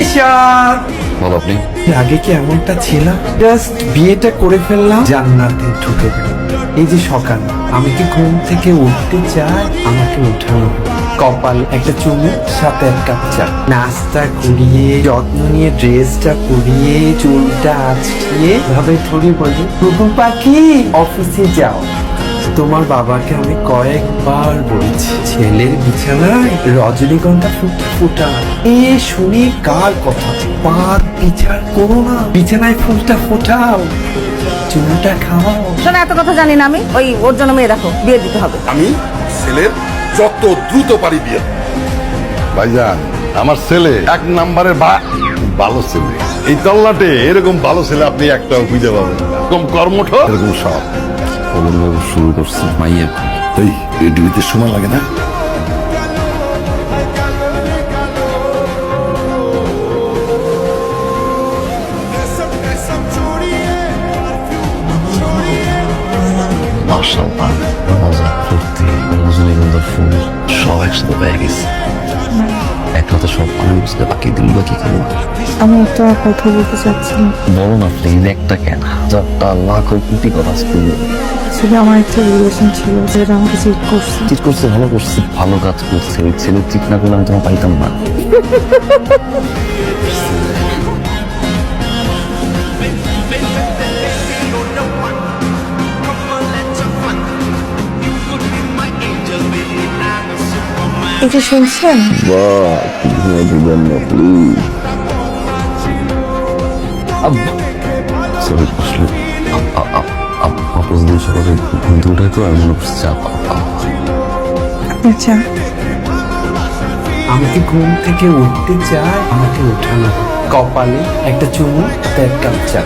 ঈশান বলো আপনি। আগে কি এমনটা ছিলাম জাস্ট বিয়েটা করে ফেললাম জান্নাতে ঢুকে এই যে সকাল আমি কি ঘুম থেকে উঠতে চাই? আমাকে উঠানো। কপাল একটা চুমু সাথে এক কাপ চা। নাস্তা করিয়ে যত্ন নিয়ে ড্রেসটা পরিয়ে চুলটা আঁচড়িয়ে ভাবে থরি বলি। টুকু পাখি অফিসে যাও। তোমার বাবাকে আমি কয়েকবার বলেছি ছেলের বিছানায় রজনীগন্ধা ফুটা ফুটা। এ শুনি কার কথা? পাক বিচার করো না। বিছানায় ফুলটা ফোটাও। চুলটা খাও শোনা এত কথা জানি না আমি। ওই ওর জন্য মেয়ে দেখো বিয়ে দিতে হবে। আমি ছেলের যত দ্রুত পারি বিয়ে। ভাইজান আমার ছেলে এক নম্বরের বা ভালো ছেলে। এই তল্লাটে এরকম ভালো ছেলে আপনি একটাও খুঁজে পাবেন এরকম কর্মঠ? এরকম সব অরুণবাবু শুরু করছে মাইয়ের এই রেডিওতে সময় লাগে না? মার্শাল্লাহ মজা ফুর্তি রজনীগন্ধার ফুল সব একসাথে পেয়ে গেছে। এক কথা সব আমি বুঝতে বাকি দিনগুলো কি করব? আমি একটা কথা বলতে চাচ্ছিলাম বলো না প্লিজ একটা কেন। চারটা লাখ কোটি কথা আজকে আসলে আমার একটা রিলেশন ছিল যেটা আমাকে চিট করছে। চিট করছে ভালো করছে। ভালো কাজ করছে। ওই ছেলে চিট না করলে আমি তোমার পাইতাম না। এটা শুনছেন? সরি সকালে ঘুম থেকে উঠে তো আমি চাপ আচ্ছা। আমি কি ঘুম থেকে উঠতে চাই আমাকে উঠানো কপালে একটা চুমু একটা এক কাপ চা